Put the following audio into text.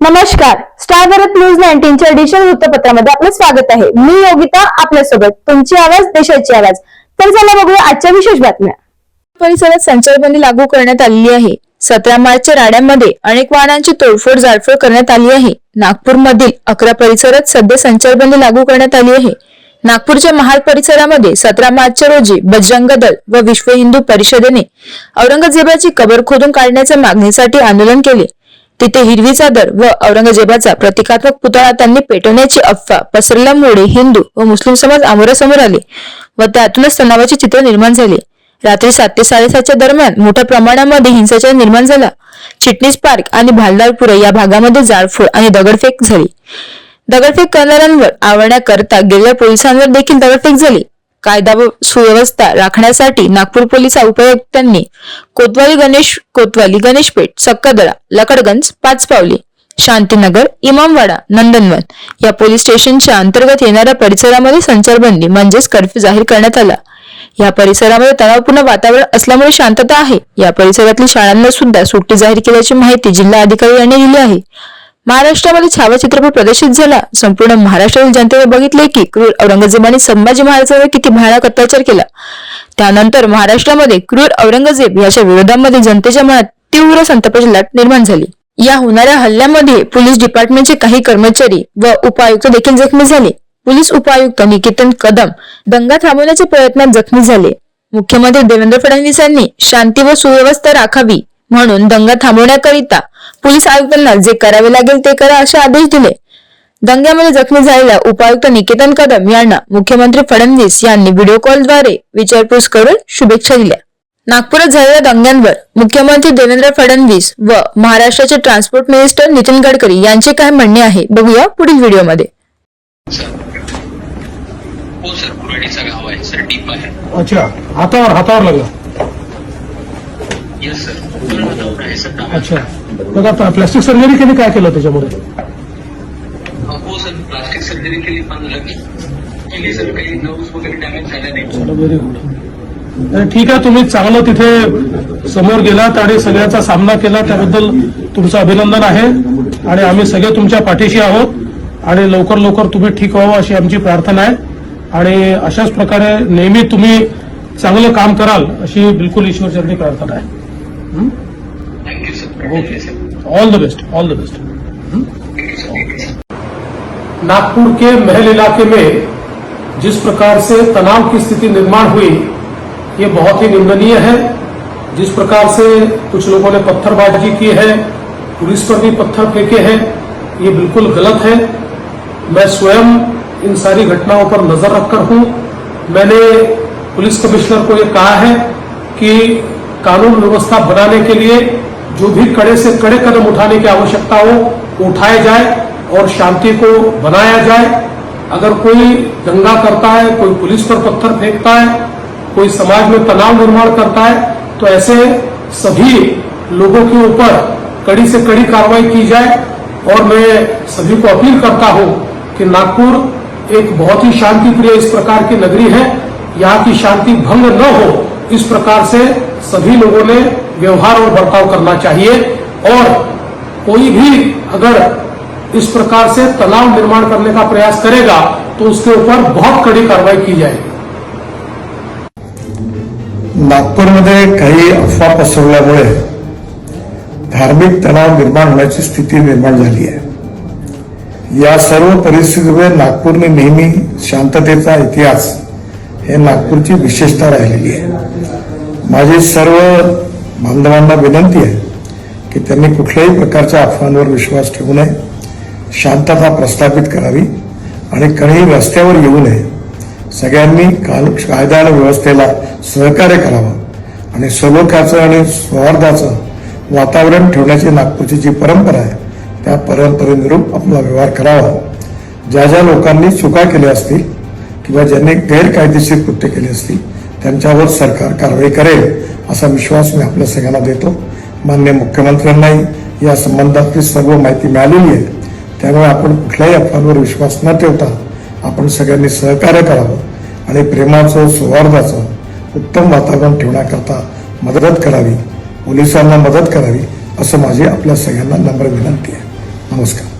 नमस्कार. Star Bharat news नाईन्टीनच्या digital वृत्तपत्रामध्ये आपलं स्वागत आहे. मी योगिता आपल्यासोबत तुमची आवाज देशाची आवाज. तर चला बघूया आजच्या विशेष बातम्या. परिसरात संचारबंदी लागू करण्यात आलेली आहे. सतरा मार्चच्या राड्यांमध्ये अनेक वाहनांची तोडफोड जाळफोड करण्यात आली आहे. नागपूरमधील अकरा परिसरात सध्या संचारबंदी लागू करण्यात आली आहे. नागपूरच्या महाल परिसरामध्ये सतरा मार्चच्या रोजी बजरंग दल व विश्व हिंदू परिषदेने औरंगजेबाची कबर खोदून काढण्याच्या मागणीसाठी आंदोलन केले. तिथे हिरवी चादर व औरंगजेबाचा प्रतिकात्मक पुतळा त्यांनी पेटवण्याची अफवा पसरल्यामुळे हिंदू व मुस्लिम समाज आमोरासमोर आले व त्यातूनच तणावाचे चित्र निर्माण झाले. रात्री सात ते साडेसातच्या दरम्यान मोठ्या प्रमाणामध्ये हिंसाचार निर्माण झाला. चिटणीस पार्क आणि भालदारपुरे या भागामध्ये जाळफोड आणि दगडफेक झाली. दगडफेक करणाऱ्यांवर आवडण्याकरता गेलेल्या पोलिसांवर देखील दगडफेक झाली. कायदा व सुव्यवस्था राखण्यासाठी नागपूर पोलीस उपायुक्तांनी कोतवाली गणेश कोतवाली गणेशपेठ सक्कादळा लकडगंज पाचपावली शांतीनगर इमामवाडा नंदनवन या पोलीस स्टेशनच्या अंतर्गत येणाऱ्या परिसरामध्ये संचारबंदी म्हणजेच कर्फ्यू जाहीर करण्यात आला. या परिसरामध्ये तणावपूर्ण वातावरण असल्यामुळे शांतता आहे. या परिसरातील शाळांना सुद्धा सुट्टी जाहीर केल्याची माहिती जिल्हा अधिकारी यांनी दिली आहे. महाराष्ट्रामध्ये छावा चित्रपट प्रदर्शित झाला. संपूर्ण महाराष्ट्रातील जनतेने बघितले की क्रूर औरंगजेबाने संभाजी महाराजांवर किती भयानक अत्याचार केला. त्यानंतर महाराष्ट्रामध्ये क्रूर औरंगजेब याच्या विरोधामध्ये जनतेच्या मनात तीव्र संतापाची लाट निर्माण झाली. या होणाऱ्या हल्ल्यामध्ये पोलीस डिपार्टमेंटचे काही कर्मचारी व उपायुक्त देखील जखमी झाले. पोलीस उपायुक्त निकेतन कदम दंगा थांबवण्याच्या प्रयत्नात जखमी झाले. मुख्यमंत्री देवेंद्र फडणवीसांनी शांती व सुव्यवस्था राखावी म्हणून दंगा थांबवण्याकरिता पोलीस आयुक्तांना जे करावे लागेल ते करा असे आदेश दिले. दंग्यामध्ये जखमी झालेल्या उपायुक्त निकेतन कदम यांना मुख्यमंत्री फडणवीस यांनी व्हिडिओ कॉलद्वारे विचारपूस करून शुभेच्छा दिल्या. नागपुरात झालेल्या दंग्यांवर मुख्यमंत्री देवेंद्र फडणवीस व महाराष्ट्राचे ट्रान्सपोर्ट मिनिस्टर नितीन गडकरी यांचे काय म्हणणे आहे बघूया पुढील व्हिडिओमध्ये. हो सर कुराडीचा गाव आहे. सर डीप आहे. अच्छा हातावर हातावर लागला. येस सर पूर्ण हातावर आहे. सर अच्छा. मग आता प्लास्टिक सर्जरी केली काय केलं त्याच्यामध्ये? हातावर. हो सर प्लास्टिक सर्जरी केली पण लगी केली सर काही नर्व्स वगैरे डॅमेज झाल्या नाही चला व्हेरी गुड ठीक आहे तुम्ही चांगलं तिथे समोर गेलात आणि सगळ्याचा सामना केला त्याबद्दल तुमचं अभिनंदन आहे. आणि आम्ही सगळे तुमच्या पाठीशी आहोत आणि लवकर लवकर तुम्ही ठीक व्हावं अशी आमची प्रार्थना आहे. आणि अशाच प्रकारे नेहमी तुम्ही चांगलं काम कराल अशी बिलकुल ईश्वरचरणी प्रार्थना आहे. Thank you sir okay all the best all the best sir thank you sir Nagpur के महल इलाके में जिस प्रकार से तनाव की स्थिति निर्माण हुई ये बहुत ही निंदनीय है। जिस प्रकार से कुछ लोगों ने पत्थरबाजी की है पुलिस पर भी पत्थर फेंके हैं ये बिल्कुल गलत है। मैं स्वयं इन सारी घटनाओं पर नज़र रखकर हूँ। मैंने पुलिस कमिश्नर को ये कहा है कि कानून व्यवस्था बनाने के लिए जो भी कड़े से कड़े कदम उठाने की आवश्यकता हो, उठाए जाए और शांति को बनाया जाए। अगर कोई दंगा करता है, कोई पुलिस पर पत्थर फेंकता है, कोई समाज में तनाव निर्माण करता है तो ऐसे सभी लोगों के ऊपर कड़ी से कड़ी कार्रवाई की जाए। और मैं सभी को अपील करता हूँ कि नागपुर एक बहुत ही शांति प्रिय इस प्रकार की नगरी है। यहाँ की शांति भंग न हो, इस प्रकार से सभी लोगों ने व्यवहार और बर्ताव करना चाहिए। और कोई भी अगर इस प्रकार से तनाव निर्माण करने का प्रयास करेगा तो उसके ऊपर बहुत कड़ी कार्रवाई की जाएगी। नागपूरमध्ये काही अफवा पसरवल्यामुळे धार्मिक तणाव निर्माण होण्याची स्थिती निर्माण आहे. या सर्व परिस्थितीमुळे नागपूरने नेहमी शांततेचा इतिहास हे नागपूरची विशेषता राहिलेली आहे. माझी सर्व बांधवांना विनंती आहे की त्यांनी कुठल्याही प्रकारच्या अफवांवर विश्वास ठेवू नये शांतता प्रस्थापित करावी आणि कणीही रस्त्यावर येऊ नये. सगळ्यांनी काल कायदा आणि व्यवस्थेला सहकार्य करावं आणि सलोख्याचं आणि सौहार्दाचं वातावरण ठेवण्याची नागपूरची जी परंपरा आहे त्या परंपरेनुरूप आपला व्यवहार करावा. ज्या ज्या लोकांनी चुका केल्या असतील किंवा ज्यांनी गैरकायदेशीर कृत्य केली असतील त्यांच्यावर सरकार कारवाई करेल असा विश्वास मी आपल्या सगळ्यांना देतो. मान्य मुख्यमंत्र्यांनाही या संबंधातली सर्व माहिती मिळालेली आहे. त्यामुळे आपण कुठल्याही अफवांवर विश्वास न ठेवता आपण सगळ्यांनी सहकार्य करावं आणि प्रेमाचं सौहार्दाचं उत्तम वातावरण ठेवण्याकरता मदत करावी पोलिसांना मदत करावी असं माझी आपल्या सगळ्यांना नम्र विनंती आहे. नमस्कार.